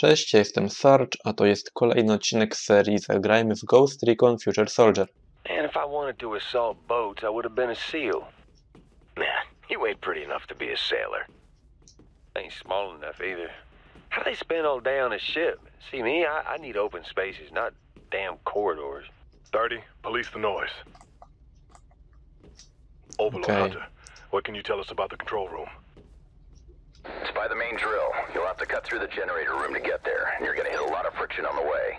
Cześć, ja jestem Sarge, a to jest kolejny odcinek z serii Zagrajmy w Ghost Recon Future Soldier. And if I wanted to assault boats, I would have been a SEAL. Nah, you ain't pretty enough to be a sailor. Ain't small enough either. How do they spend all day on a ship? See me, I, I need open spaces, not damn corridors. 30, police the noise. Overlord Okay. Hunter, what can you tell us about the control room? It's by the main drill. You'll have to cut through the generator room to get there, and you're gonna hit a lot of friction on the way.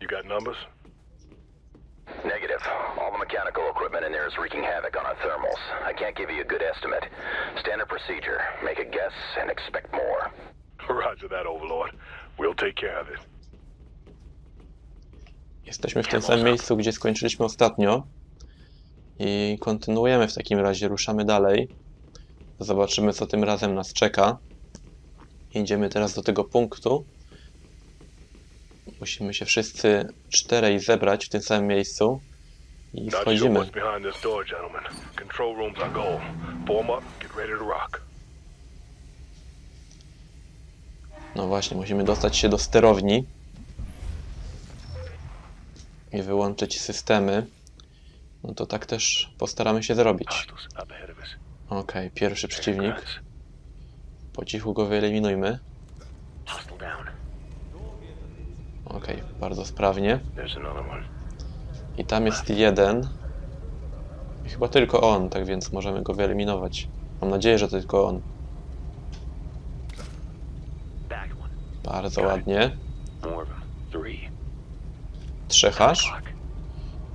You got numbers? Negative. All the mechanical equipment in there is wreaking havoc on our thermals. I can't give you a good estimate. Standard procedure. Make a guess and expect more. Roger that, Overlord. We'll take care of it. Jesteśmy w tym samym miejscu, gdzie skończyliśmy ostatnio. I kontynuujemy w takim razie, ruszamy dalej. Zobaczymy, co tym razem nas czeka. Idziemy teraz do tego punktu. Musimy się wszyscy czterej zebrać w tym samym miejscu. I wchodzimy. No właśnie, musimy dostać się do sterowni i wyłączyć systemy. No to tak też postaramy się zrobić. Okej, pierwszy przeciwnik. Po cichu go wyeliminujmy. Okej, bardzo sprawnie. I tam jest jeden. I chyba tylko on, tak więc możemy go wyeliminować. Mam nadzieję, że to tylko on. Bardzo ładnie. Trzech aż.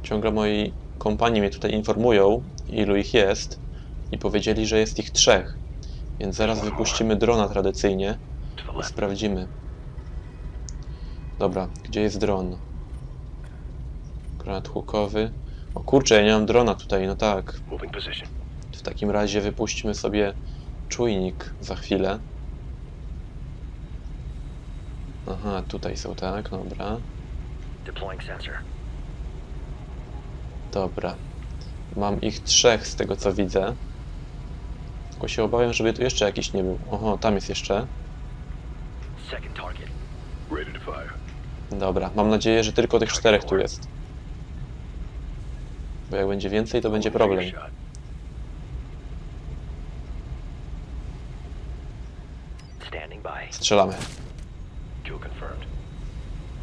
Ciągle moi kompani mnie tutaj informują, ilu ich jest. I powiedzieli, że jest ich trzech. Więc zaraz wypuścimy drona tradycyjnie i sprawdzimy. Dobra, gdzie jest dron? Granat hukowy. O kurczę, ja nie mam drona tutaj, no tak. W takim razie wypuśćmy sobie czujnik za chwilę. Aha, tutaj są, tak, dobra. Dobra. Mam ich trzech z tego co widzę. Tylko się obawiam, żeby tu jeszcze jakiś nie był. Oho, tam jest jeszcze. Dobra, mam nadzieję, że tylko tych czterech tu jest. Bo jak będzie więcej, to będzie problem. Strzelamy.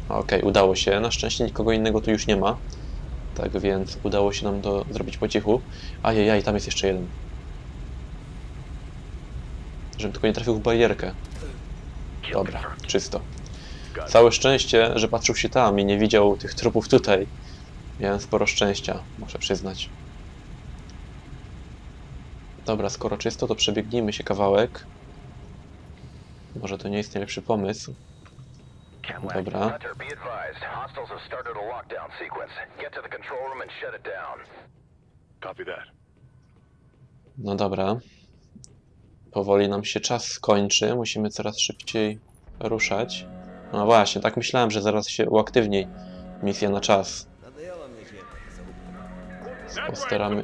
Okej, udało się. Na szczęście nikogo innego tu już nie ma. Tak więc udało się nam to zrobić po cichu. Ajajaj, tam jest jeszcze jeden. Żebym tylko nie trafił w barierkę. Dobra, czysto. Całe szczęście, że patrzył się tam i nie widział tych trupów tutaj. Miałem sporo szczęścia, muszę przyznać. Dobra, skoro czysto, to przebiegnijmy się kawałek. Może to nie jest najlepszy pomysł. Dobra. No dobra. Powoli nam się czas skończy. Musimy coraz szybciej ruszać. No właśnie, tak myślałem, że zaraz się uaktywni misja na czas. Postaramy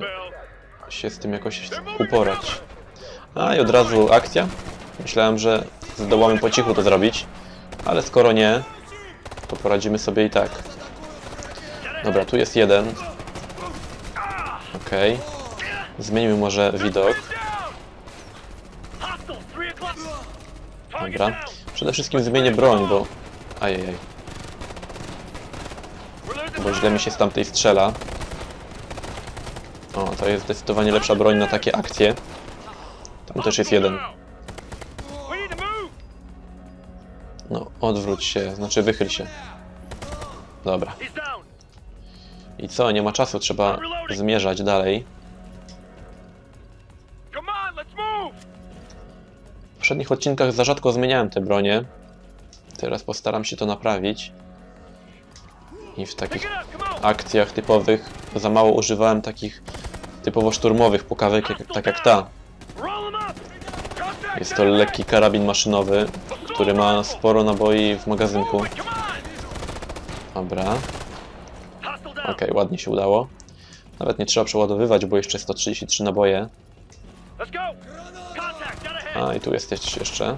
się z tym jakoś uporać. A i od razu akcja. Myślałem, że zdołamy po cichu to zrobić, ale skoro nie, to poradzimy sobie i tak. Dobra, tu jest jeden. Okej. Zmienimy może widok. Dobra. Przede wszystkim zmienię broń, bo... Ajajaj. Bo źle mi się z tamtej strzela. O, to jest zdecydowanie lepsza broń na takie akcje. Tam też jest jeden. No, odwróć się, znaczy wychyl się. Dobra. I co? Nie ma czasu, trzeba zmierzać dalej. Poprzednich odcinkach za rzadko zmieniałem te bronie. Teraz postaram się to naprawić. I w takich akcjach typowych za mało używałem takich typowo szturmowych pukawek, jak, tak jak ta. Jest to lekki karabin maszynowy, który ma sporo naboi w magazynku. Dobra, okej, ładnie się udało. Nawet nie trzeba przeładowywać, bo jeszcze 133 naboje. A i tu jesteś jeszcze.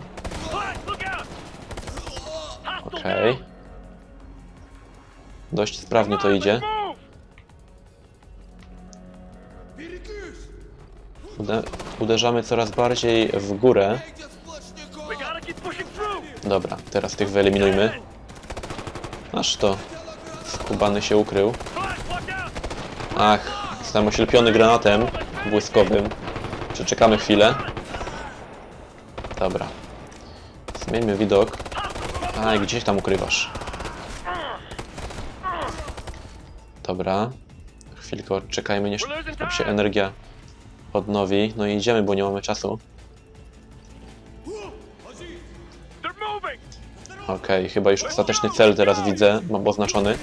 Okej. Dość sprawnie to idzie. Ude uderzamy coraz bardziej w górę. Dobra, teraz tych wyeliminujmy. Aż to skubany się ukrył. Ach, zostałem oślepiony granatem błyskowym. Przeczekamy chwilę. Dobra. Zmieńmy widok. Aj, gdzieś tam ukrywasz. Dobra. Chwilkę odczekajmy, niż nam się energia odnowi. No i idziemy, bo nie mamy czasu. Okej, chyba już ostateczny cel teraz widzę. Mam oznaczony.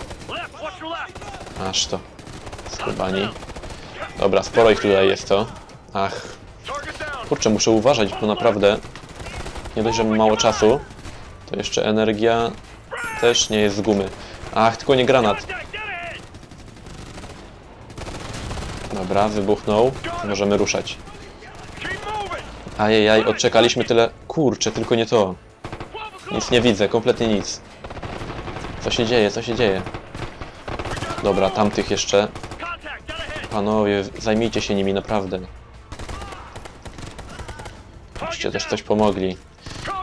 Aż to. Skubani. Dobra, sporo ich tutaj jest to. Ach. Kurczę, muszę uważać, bo naprawdę nie dość, że mało czasu, to jeszcze energia też nie jest z gumy. Ach, tylko nie granat. Dobra, wybuchnął. Możemy ruszać. Ajajaj, odczekaliśmy tyle... Kurczę, tylko nie to. 12 o'clock. Nic nie widzę, kompletnie nic. Co się dzieje, co się dzieje? Dobra, tamtych jeszcze. Panowie, zajmijcie się nimi, naprawdę. Byście też coś pomogli.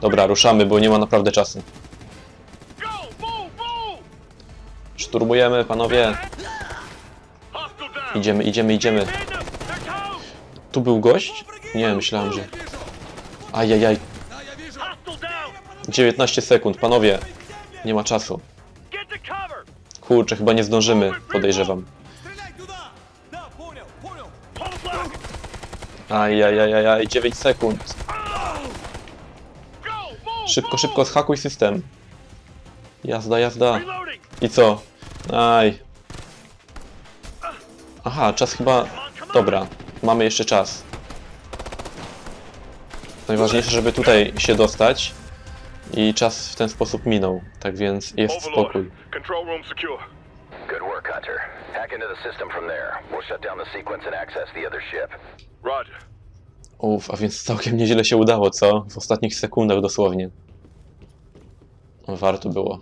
Dobra, ruszamy, bo nie ma naprawdę czasu. Szturmujemy, panowie. Idziemy, idziemy, idziemy. Tu był gość? Nie, myślałem, że... Ajajaj, Hostile down. 19 sekund, panowie. Nie ma czasu. Kurczę, chyba nie zdążymy, podejrzewam. Pull flag. Ajajajaj, 9 sekund. Szybko, szybko, zhakuj system. Jazda, jazda. I co? Aj. Aha, czas chyba... Dobra, mamy jeszcze czas. Najważniejsze, żeby tutaj się dostać. I czas w ten sposób minął. Tak więc jest spokój. Good work, Hunter. Hack into the system from there. We'll shut down the sequence and access the other ship. Roger. Uff, a więc całkiem nieźle się udało, co? W ostatnich sekundach dosłownie. Warto było.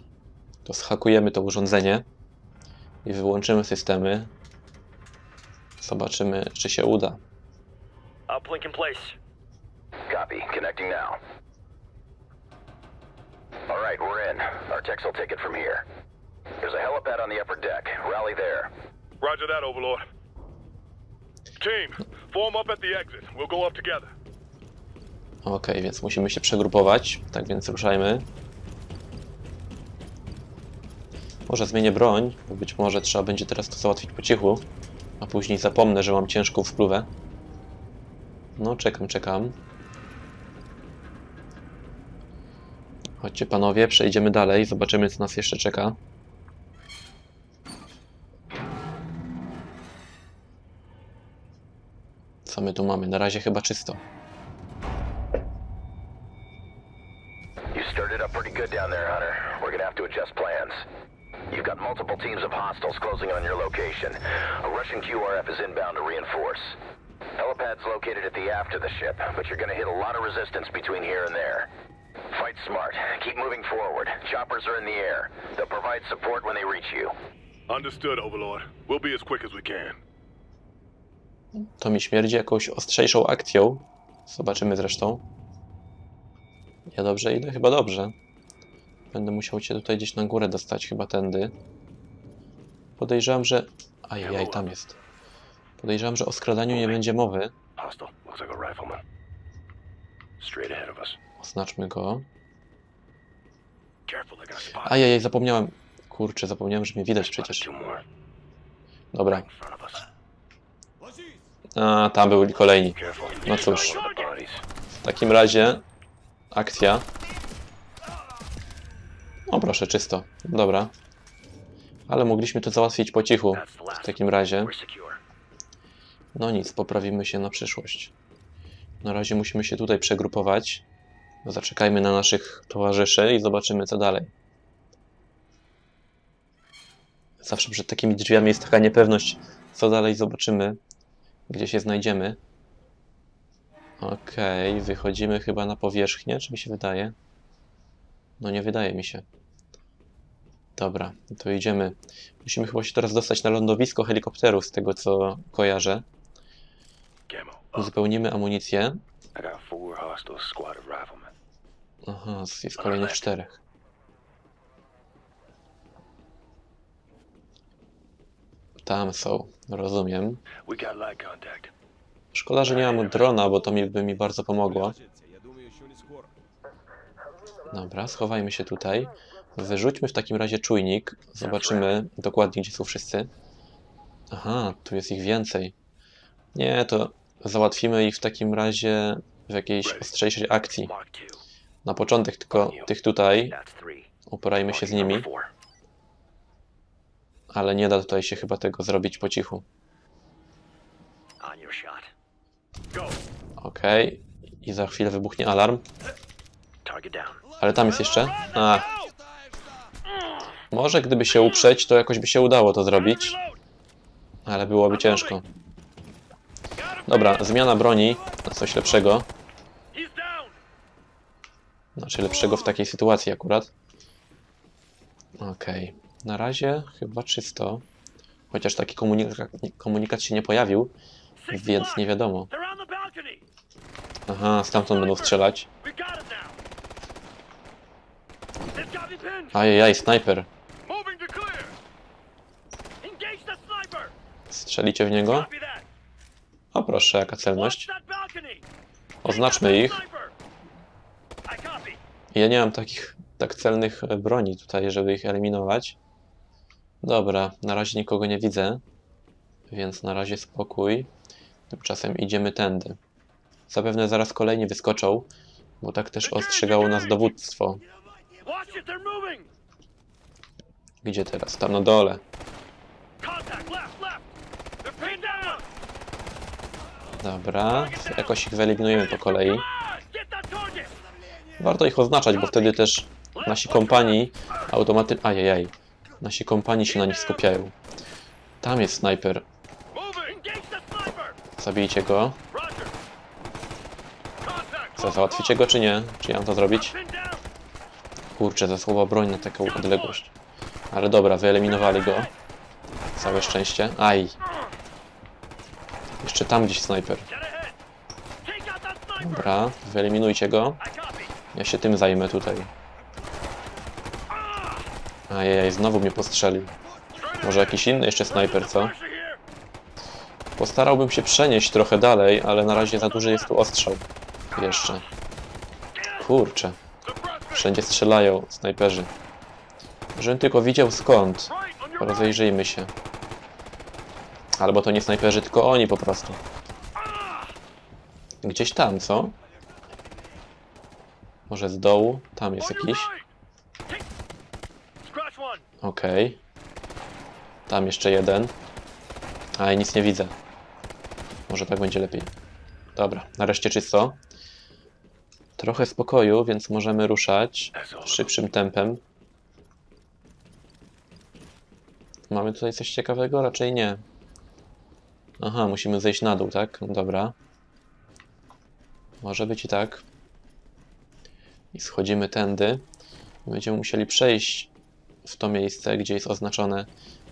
To schakujemy to urządzenie i wyłączymy systemy. Zobaczymy, czy się uda. Uplink in place. Copy. Connecting now. All right, we're in. Our techs will take it from here. There's a helipad on the upper deck. Rally there. Roger that, Overlord. Team, form up at the exit. We'll go up together. Ok, więc musimy się przegrupować. Tak więc ruszajmy. Może zmienię broń, być może trzeba będzie teraz to załatwić po cichu, a później zapomnę, że mam ciężką wpluwę. No, czekam, czekam. Chodźcie panowie, przejdziemy dalej, zobaczymy co nas jeszcze czeka. Co my tu mamy? Na razie chyba czysto. You stirred it up pretty good down there, Hunter. We're gonna have to adjust plans. You've got multiple teams of hostiles closing on your location. A Russian QRF is inbound to reinforce. Helipad's located at the aft of the ship, but you're gonna hit a lot of resistance between here and there. Fight smart. Keep moving forward. Choppers are in the air. They'll provide support when they reach you. Understood, Overlord. We'll be as quick as we can. To mi śmierdzi jakąś ostrzejszą akcją. Zobaczymy zresztą. Ja dobrze idę? Chyba dobrze. Będę musiał cię tutaj gdzieś na górę dostać, chyba tędy. Podejrzewam, że... Ajajaj, tam jest. Podejrzewam, że o skradaniu nie będzie mowy. Oznaczmy go. Ajajaj, zapomniałem. Kurczę, zapomniałem, że mnie widać przecież. Dobra. A, tam byli kolejni. No cóż. W takim razie... Akcja. O proszę, czysto. Dobra. Ale mogliśmy to załatwić po cichu. W takim razie. No nic, poprawimy się na przyszłość. Na razie musimy się tutaj przegrupować. Zaczekajmy na naszych towarzyszy i zobaczymy co dalej. Zawsze przed takimi drzwiami jest taka niepewność, co dalej zobaczymy, gdzie się znajdziemy. Okej, wychodzimy chyba na powierzchnię, czy mi się wydaje? No nie wydaje mi się. Dobra, to idziemy. Musimy chyba się teraz dostać na lądowisko helikopterów, z tego co kojarzę. Uzupełnimy amunicję. Aha, jest kolejnych czterech. Tam są, rozumiem. Szkoda, że nie mam drona, bo to mi, by mi bardzo pomogło. Dobra, schowajmy się tutaj. Wyrzućmy w takim razie czujnik. Zobaczymy dokładnie, gdzie są wszyscy. Aha, tu jest ich więcej. Nie, to załatwimy ich w takim razie w jakiejś ostrzejszej akcji. Na początek tylko tych tutaj. Uporajmy się z nimi. Ale nie da tutaj się chyba tego zrobić po cichu. Okej. I za chwilę wybuchnie alarm. Ale tam jest jeszcze. A. Może gdyby się uprzeć, to jakoś by się udało to zrobić. Ale byłoby ciężko. Dobra, zmiana broni na coś lepszego. Znaczy lepszego w takiej sytuacji akurat. Okej. Na razie chyba czysto. Chociaż taki komunikat, komunikat się nie pojawił, więc nie wiadomo. Aha, stamtąd będą strzelać. Ajajaj, snajper. Strzelicie w niego? O proszę, jaka celność. Oznaczmy ich. Ja nie mam takich tak celnych broni tutaj, żeby ich eliminować. Dobra, na razie nikogo nie widzę, więc na razie spokój. Tymczasem idziemy tędy. Zapewne zaraz kolejni wyskoczą, bo tak też ostrzegało nas dowództwo. Gdzie teraz? Tam na dole. Dobra, jakoś ich wyeliminujemy po kolei. Warto ich oznaczać, bo wtedy też nasi kompani automatycznie... Ajajaj. Nasi kompani się na nich skupiają. Tam jest snajper. Zabijcie go. Co, załatwicie go czy nie? Czy ja mam to zrobić? Kurczę, za słaba broń na taką odległość. Ale dobra, wyeliminowali go. Całe szczęście. Aj. Jeszcze tam gdzieś snajper. Dobra, wyeliminujcie go. Ja się tym zajmę tutaj. Ajajaj, znowu mnie postrzelił. Może jakiś inny jeszcze snajper, co? Postarałbym się przenieść trochę dalej, ale na razie za duży jest tu ostrzał. Jeszcze. Kurczę. Wszędzie strzelają snajperzy. Żebym tylko widział skąd. Rozejrzyjmy się. Albo to nie snajperzy, tylko oni po prostu. Gdzieś tam, co? Może z dołu? Tam jest jakiś. Okej. Tam jeszcze jeden. A nic nie widzę. Może tak będzie lepiej. Dobra, nareszcie czysto. Trochę spokoju, więc możemy ruszać szybszym tempem. Mamy tutaj coś ciekawego? Raczej nie. Aha, musimy zejść na dół, tak? Dobra. Może być i tak. I schodzimy tędy. Będziemy musieli przejść w to miejsce, gdzie jest oznaczone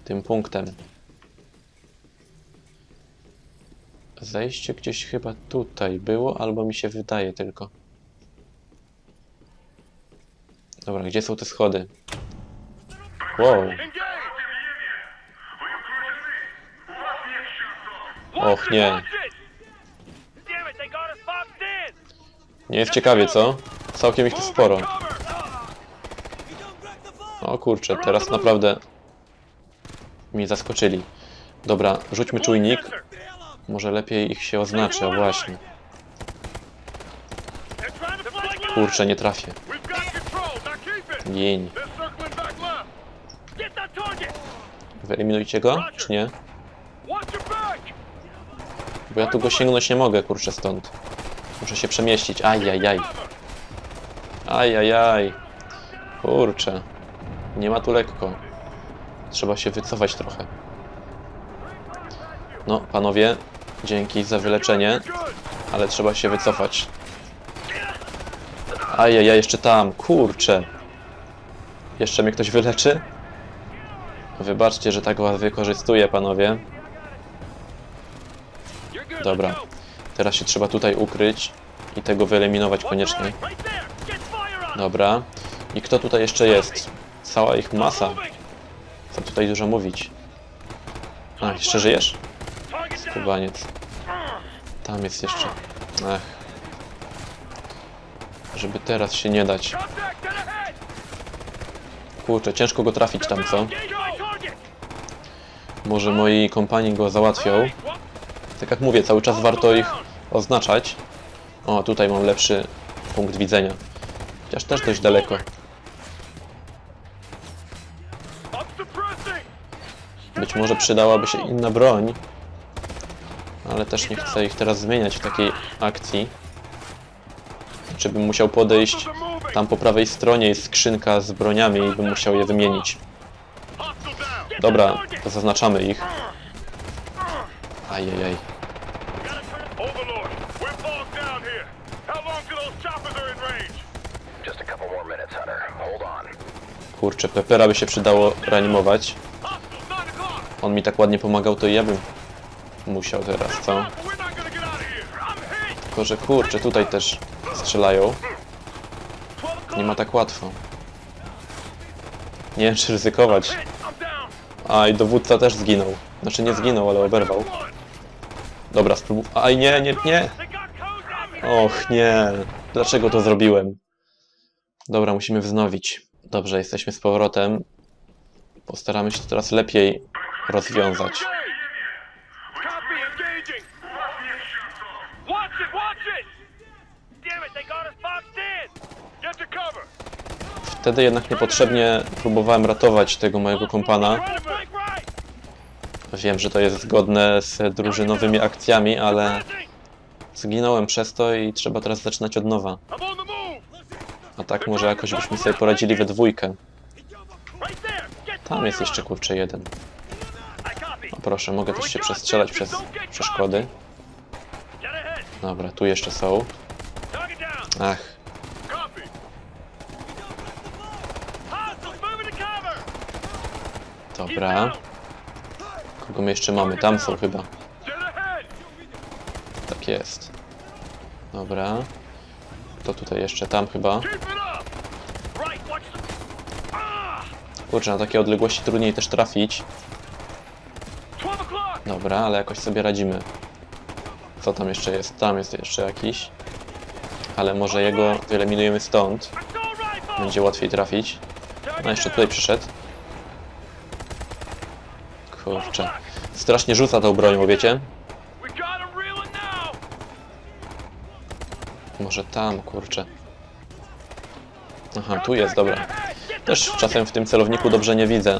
tym punktem. Zejście gdzieś chyba tutaj było, albo mi się wydaje tylko. Dobra, gdzie są te schody? Wow, och nie. Nie jest ciekawie, co? Całkiem ich tu sporo. Kurczę, teraz naprawdę mi zaskoczyli. Dobra, rzućmy czujnik. Może lepiej ich się oznaczy, a właśnie. Kurczę, nie trafię. Target. Wyeliminujcie go, czy nie? Bo ja tu go sięgnąć nie mogę, kurczę, stąd. Muszę się przemieścić. Ajajaj. Ajajaj. Kurczę. Nie ma tu lekko. Trzeba się wycofać trochę. No, panowie, dzięki za wyleczenie, ale trzeba się wycofać. Ajajaj, jeszcze tam. Kurczę. Jeszcze mnie ktoś wyleczy? Wybaczcie, że tak was wykorzystuję, panowie. Dobra. Teraz się trzeba tutaj ukryć i tego wyeliminować koniecznie. Dobra. I kto tutaj jeszcze jest? Cała ich masa. Co tutaj dużo mówić. A, jeszcze żyjesz? Skubaniec. Tam jest jeszcze. Ach. Żeby teraz się nie dać. Kurczę, ciężko go trafić tam, co? Może moi kompani go załatwią. Tak jak mówię, cały czas warto ich oznaczać. O, tutaj mam lepszy punkt widzenia. Chociaż też dość daleko. Być może przydałaby się inna broń. Ale też nie chcę ich teraz zmieniać w takiej akcji. Czy bym musiał podejść tam po prawej stronie jest skrzynka z broniami i bym musiał je wymienić. Dobra, to zaznaczamy ich. Ajajaj. Kurczę, Pepera by się przydało reanimować. Hostile, 9 o'clock. On mi tak ładnie pomagał, to ja bym musiał teraz, co? Tylko, że kurczę, tutaj też strzelają. 12 o'clock. Nie ma tak łatwo. Nie wiem, czy ryzykować. A, i dowódca też zginął. Znaczy nie zginął, ale oberwał. Dobra, spróbuj... Aj, nie, nie, nie! Och, nie! Dlaczego to zrobiłem? Dobra, musimy wznowić. Dobrze, jesteśmy z powrotem. Postaramy się teraz lepiej rozwiązać. Wtedy jednak niepotrzebnie próbowałem ratować tego mojego kompana. Wiem, że to jest zgodne z drużynowymi akcjami, ale zginąłem przez to i trzeba teraz zaczynać od nowa. A tak może jakoś byśmy sobie poradzili we dwójkę. Tam jest jeszcze kurczę jeden. Proszę, mogę też się przestrzelać przez przeszkody. Dobra, tu jeszcze są. Ach, dobra. Kogo my jeszcze mamy? Tam są chyba. Tak jest. Dobra. To tutaj jeszcze, tam chyba. Kurczę, na takie odległości trudniej też trafić. 12 o'clock. Dobra, ale jakoś sobie radzimy. Co tam jeszcze jest? Tam jest jeszcze jakiś. Ale może jego wyeliminujemy stąd. Będzie łatwiej trafić. No jeszcze tutaj przyszedł. Kurczę. Strasznie rzuca tą bronią, wiecie? Może tam, kurczę. Aha, tu jest, dobra. Też czasem w tym celowniku dobrze nie widzę.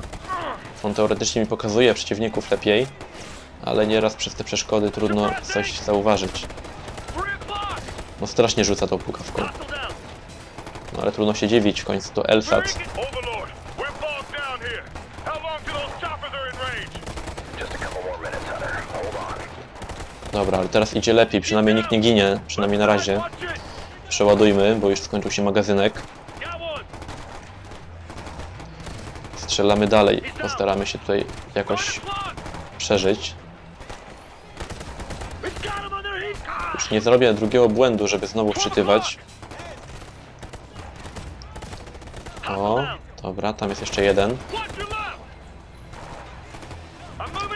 On teoretycznie mi pokazuje przeciwników lepiej, ale nieraz przez te przeszkody trudno coś zauważyć. No strasznie rzuca tą pukawką. No ale trudno się dziwić, w końcu to Elsat. Dobra, ale teraz idzie lepiej, przynajmniej nikt nie ginie, przynajmniej na razie. Przeładujmy, bo już skończył się magazynek. Strzelamy dalej, postaramy się tutaj jakoś przeżyć. Nie zrobię drugiego błędu, żeby znowu przytywać. O, dobra, tam jest jeszcze jeden.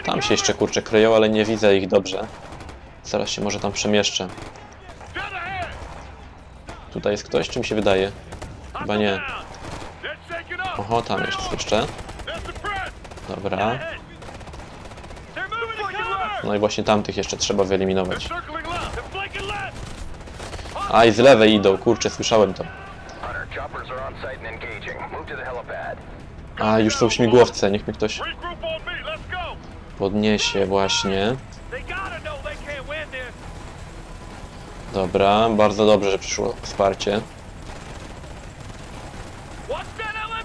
Tam się jeszcze kurczę kryją, ale nie widzę ich dobrze. Zaraz się może tam przemieszczę. Tutaj jest ktoś, czym się wydaje? Chyba nie. Oho, tam jest jeszcze. Dobra. No i właśnie tamtych jeszcze trzeba wyeliminować. A, i z lewej idą, kurczę, słyszałem to. A, już są śmigłowce, niech mi ktoś podniesie właśnie. Dobra, bardzo dobrze, że przyszło wsparcie.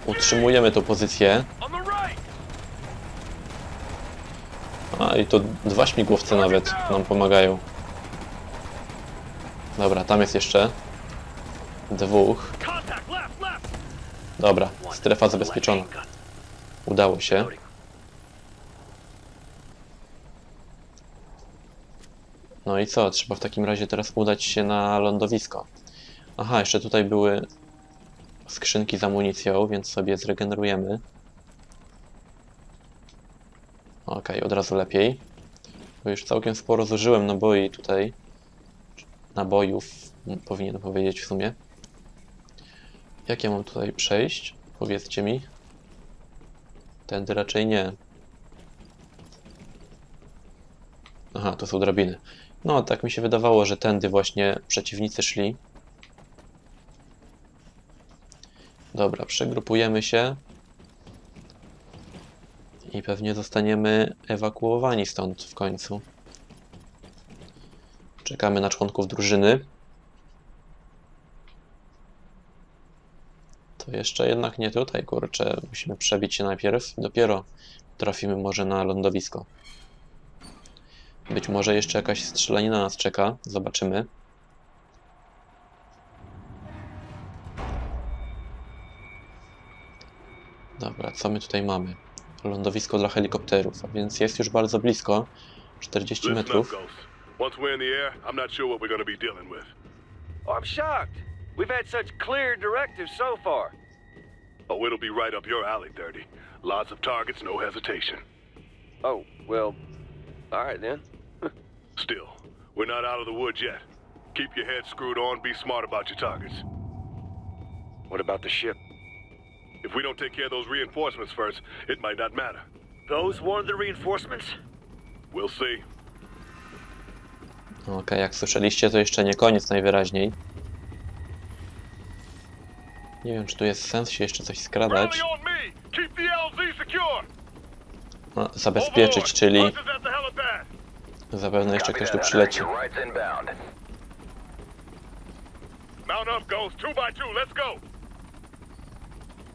Utrzymujemy tą pozycję. A, i to dwa śmigłowce nawet nam pomagają. Dobra, tam jest jeszcze. Dwóch. Dobra, strefa zabezpieczona. Udało się. No i co? Trzeba w takim razie teraz udać się na lądowisko. Aha, jeszcze tutaj były skrzynki z amunicją, więc sobie zregenerujemy. Okej, okay, od razu lepiej. Bo już całkiem sporo zużyłem naboi tutaj. Nabojów, powinienem powiedzieć w sumie. Jak ja mam tutaj przejść? Powiedzcie mi. Tędy raczej nie. Aha, to są drabiny. No, tak mi się wydawało, że tędy właśnie przeciwnicy szli. Dobra, przegrupujemy się. I pewnie zostaniemy ewakuowani stąd w końcu. Czekamy na członków drużyny. To jeszcze jednak nie tutaj, kurczę. Musimy przebić się najpierw. Dopiero trafimy może na lądowisko. Być może jeszcze jakaś strzelanina nas czeka. Zobaczymy. Dobra, co my tutaj mamy? Lądowisko dla helikopterów, a więc jest już bardzo blisko. 40 Listen up, metrów. Once we're in the air, I'm not sure what we're going to be dealing with. Oh, I'm shocked. We've had such clear directives so far. Oh, it'll be right up your alley, Dirty. Lots of targets, no hesitation. Oh, well, all right then. Still, we're not out of the woods yet. Keep your head screwed on, be smart about your targets. What about the ship? If we don't take care of those reinforcements first, it might not matter. Those wanted the reinforcements? We'll see. Okej, jak słyszeliście, to jeszcze nie koniec najwyraźniej. Nie wiem, czy tu jest sens się jeszcze coś skradać. No, zabezpieczyć, czyli zapewne jeszcze ktoś tu przyleci.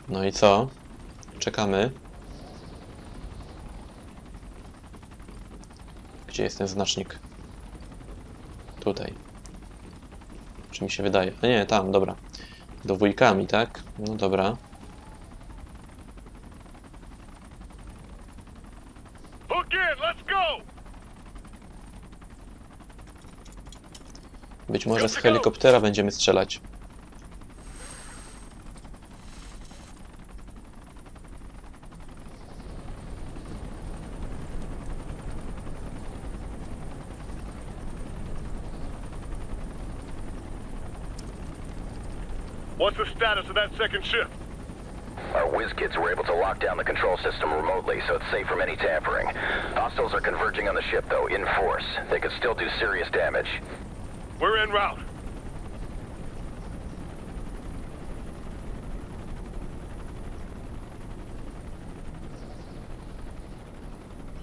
No i co? Czekamy. Gdzie jest ten znacznik? Tutaj. Czy mi się wydaje? A nie, tam, dobra. Dwójkami, tak? No dobra. Być może z helikoptera będziemy strzelać. What's the status of that second ship? Our whiz kids were able to lock down the control system remotely, so it's safe from any tampering. Hostiles are converging on the ship, though, in force. They could still do serious damage. We're en route.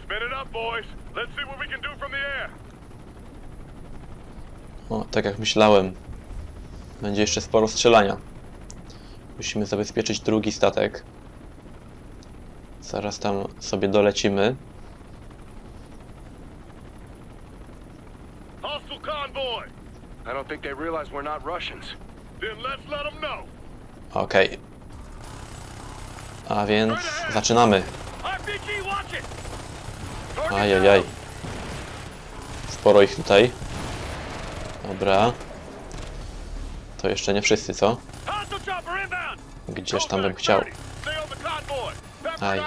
Spin it up, boys. Let's see what we can do from the air. O, tak jak myślałem. Będzie jeszcze sporo strzelania. Musimy zabezpieczyć drugi statek. Zaraz tam sobie dolecimy. Hostile convoy. I don't think they realize we're not Russians. Then let's let them know. Okej. A więc zaczynamy. Ajajaj. Sporo ich tutaj. Dobra. To jeszcze nie wszyscy, co? Gdzież tam bym chciał. That!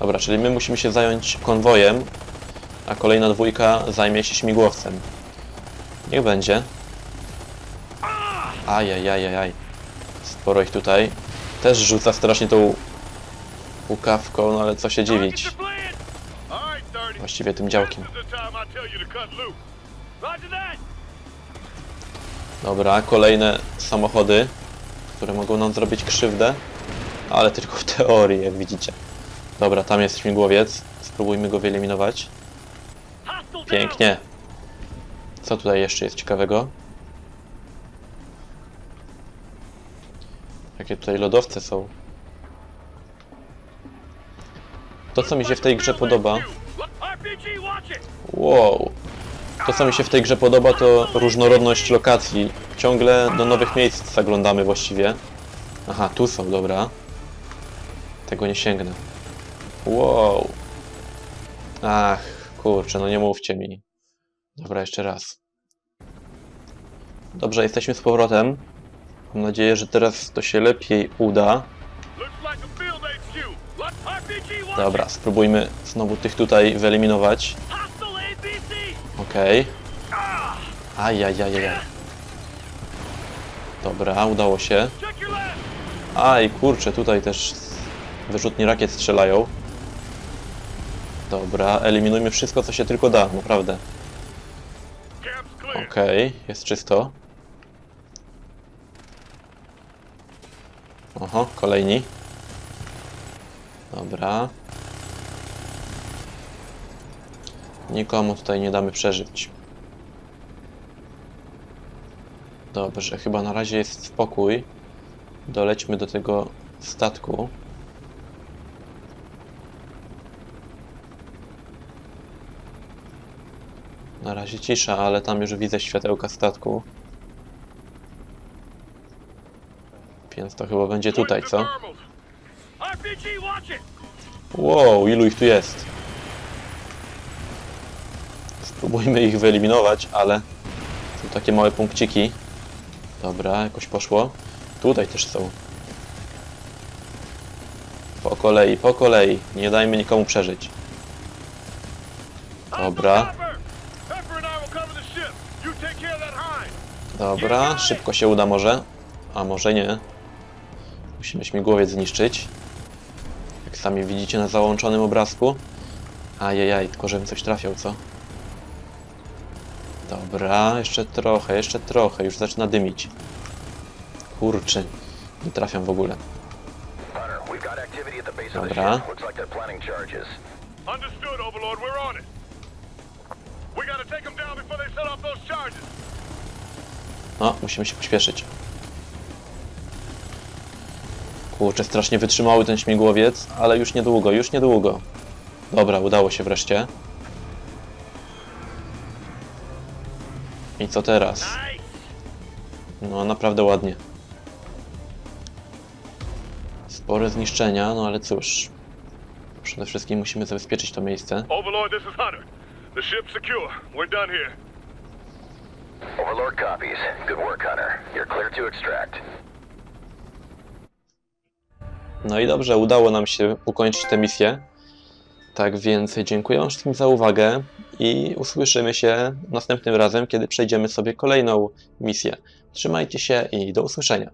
Dobra, czyli my musimy się zająć konwojem, a kolejna dwójka zajmie się śmigłowcem. Niech będzie. Ajajajajaj. Sporo ich tutaj. Też rzuca strasznie tą łukawką, no ale co się dziwić. Get your plan. All right, 30. Właściwie tym działkiem. Dobra, kolejne samochody, które mogą nam zrobić krzywdę, ale tylko w teorii, jak widzicie. Dobra, tam jest śmigłowiec. Spróbujmy go wyeliminować. Pięknie. Co tutaj jeszcze jest ciekawego? Jakie tutaj lodowce są. To, co mi się w tej grze podoba... Wow. To, co mi się w tej grze podoba, to różnorodność lokacji. Ciągle do nowych miejsc zaglądamy właściwie. Aha, tu są, dobra. Tego nie sięgnę. Wow. Ach, kurczę, no nie mówcie mi. Dobra, jeszcze raz. Dobrze, jesteśmy z powrotem. Mam nadzieję, że teraz to się lepiej uda. Dobra, spróbujmy znowu tych tutaj wyeliminować. Okej. Ajajajaj. Dobra, udało się. Aj, kurczę, tutaj też wyrzutni rakiet strzelają. Dobra, eliminujmy wszystko, co się tylko da, naprawdę. Okej, jest czysto. Oho, kolejni. Dobra. Nikomu tutaj nie damy przeżyć. Dobrze, chyba na razie jest spokój. Dolećmy do tego statku. Na razie cisza, ale tam już widzę światełka statku. Więc to chyba będzie tutaj, co? Wow, ilu ich tu jest? Spróbujmy ich wyeliminować, ale są takie małe punkciki. Dobra, jakoś poszło. Tutaj też są. Po kolei, po kolei. Nie dajmy nikomu przeżyć. Dobra, dobra, szybko się uda może. A może nie. Musimy śmigłowiec zniszczyć. Jak sami widzicie na załączonym obrazku. Ajajaj, tylko żebym coś trafiał, co? Dobra, jeszcze trochę, jeszcze trochę, już zaczyna dymić. Kurczę, nie trafiam w ogóle. Dobra. Understood, Overlord. We're on it. We gotta take them down before they set off those charges. No, musimy się pośpieszyć. Kurczę, strasznie wytrzymały ten śmigłowiec, ale już niedługo, już niedługo. Dobra, udało się wreszcie. I co teraz? No, naprawdę ładnie. Spore zniszczenia, no ale cóż. Przede wszystkim musimy zabezpieczyć to miejsce. Overlord, this is Hunter. The ship's secure. We're done here. Overlord copies. Good work, Hunter. You're clear to extract. No i dobrze, udało nam się ukończyć tę misję. Tak więc dziękuję wszystkim za uwagę i usłyszymy się następnym razem, kiedy przejdziemy sobie kolejną misję. Trzymajcie się i do usłyszenia.